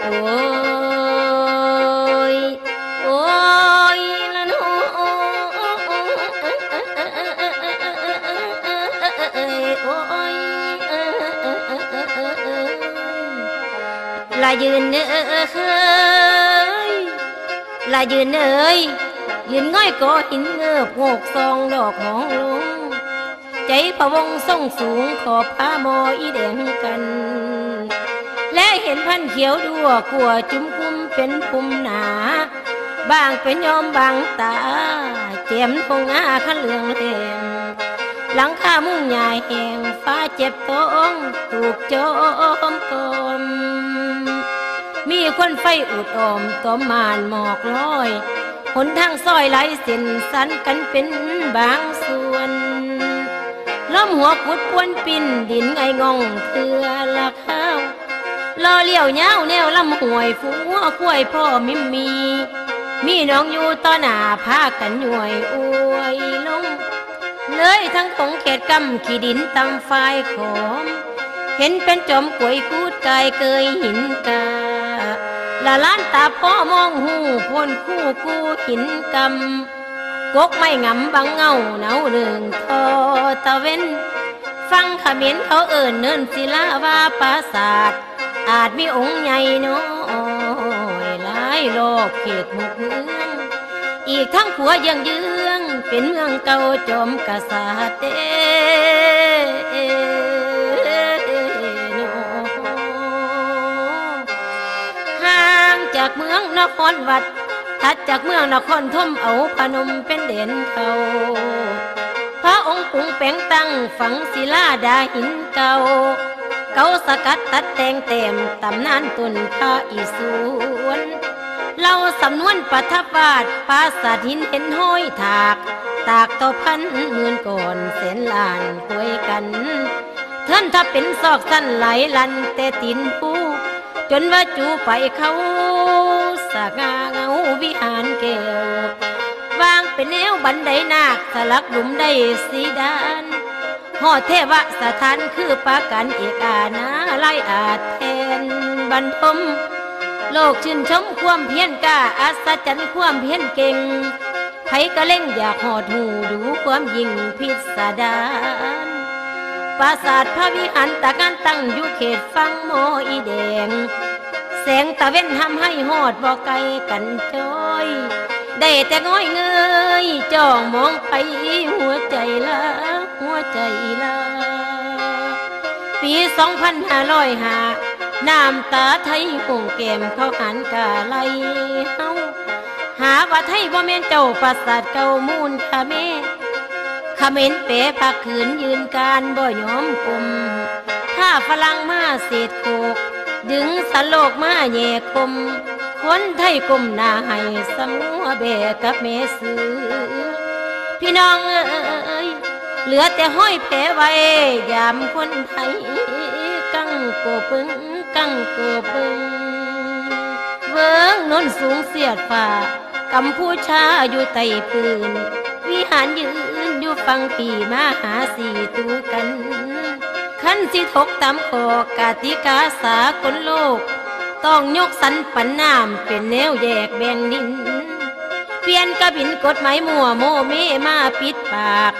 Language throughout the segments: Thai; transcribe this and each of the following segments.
là dừng ơi là dừng ơi dừng ngói có hình ngợp ngột son đọt món luôn cháy vào vong sông xuống khọp phá bò y đèn cành และเห็นพันเขียวดัวกลัวจุ้มคุ้มเป็นปุ่มหนา บางเป็นยอมบางตา เจ็มพงอาขันเหลืองแดงหลังคามุ่งใหญ่แหงฟ้าเจ็บท้องถูกโจมกลมมีควันไฟอุดออมตอมานหมอกลอยหนทางซอยไหลเส้นสันกันเป็นบางส่วนล้อมหัวกุดปวนปินดินไงงองเถือละข้า ลอเลี้ยวเย้าแนวลำห่วยฟูหัวคุ้ยพ่อมิมมี มีน้องอยู่ต่อหน้าพากันหน่วยอวยลง เลยทั้งของเขตกำขี้ดินตำไฟขอม เห็นเป็นจอมกวยคูดกายเกยหินกาละล้านตาพ่อมองหูพ้นคู่กูหินกำกกไม่งำบังเงาเนาเรื่องทอตะเว้น ฟังขมิ้นเขาเอิ่นเนินศิลาว่าปราสาท อาจมีองค์ใหญ่น้อยหลายโลกเขตหมุกเมืองอีกทั้งผัวยังเยื้องเป็นเมืองเก่าจอมกษัตริย์เด้ห่างจากเมืองนครวัดถัดจากเมืองนครธมเอาพนมเป็นเด่นเขาพระองค์ปุงแปงตั้งฝังศิลาดาหินเก่า เกาสกัดตัดแต่งเต็มตำนานตุนพระอิศวรเล่าสำนวนปัทบาทปราสาทหินเห็นห้อยถาก ตากต่อพันหมื่นก่อนแสนล้านคุยกัน เทินถ้าเป็นซอกสั้นไหลลันแต่ตินผู้ จนว่าจูไปเขาสากาเงาวิหารแก้ววางเป็นแนวบันไดนาคสลักหลุมได้สีดาน หอดเทวสถานคือปากันเอกอาณาไลอาจแทนบรรทม โลกชื่นชมความเพียรกล้าอัศจรรย์ความเพียรเก่งไผก็เล่งอยากหอดหูดูความยิ่งพิสดารปราสาทพระวิหารตะการตั้งอยู่เขตฟังโมอีแดง แสงตะเว้นทำให้หอดบ่ไกลกันจอย ได้แต่ง้อยเงยจ้องมองไปหัวใจละ ใจละปีสองพันห้าร้อยห้าน้ำตาไทยคงแก้มเขาหันกาไลเฮาหาว่าไทยบ่แม่นเจ้าปราสาทเก่ามูลคาเมขเมนเป๋พักขืนยืนการบ่ยอมกลมถ้าฝรั่งมาเศษโคก ดึงสโลกมาแย่คม คนไทยกลมหน้าให้สมัวแบกับแม่ซื้อพี่น้องเอ เหลือแต่ห้อยแผลไว้ยามคนไทยกังโกปึงกังโกปึงเวิงนนสูงเสียดฝ่ากัมพูชาอยู่ใต้พื้นวิหารยืนอยู่ฟังปีมาหาสี่ตูกัน ขั้นสิทกตามขอกาติกาสากลโลก ต้องยกสันปันน้ำเป็นแนวแยกแบ่งดิน เปลี่ยนกระบินกฎหมายมั่วโมเมมาปิดปาก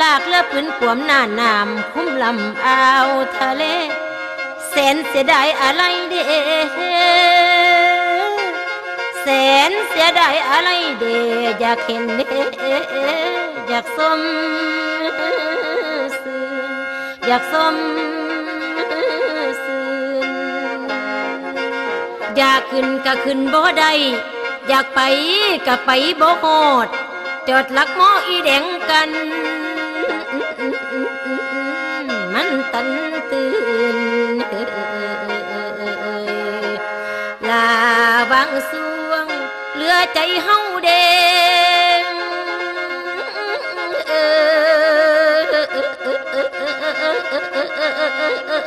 ลากเลือปืนขวมหน้าน้ำคุ้มลำอ่าวทะเลแสนเสียดายอะไรเด้แสนเสียดายอะไรเด้อยากเห็นเด้อยากสมสื่นอยากสมสื่นอยากขึ้นก็ขึ้นบ่ได้อยากไปก็ไปบ่ฮอดจอดลักหมออีแดงกัน มันตันตื่นลาวังสวงเหลือใจเฮาแดงโ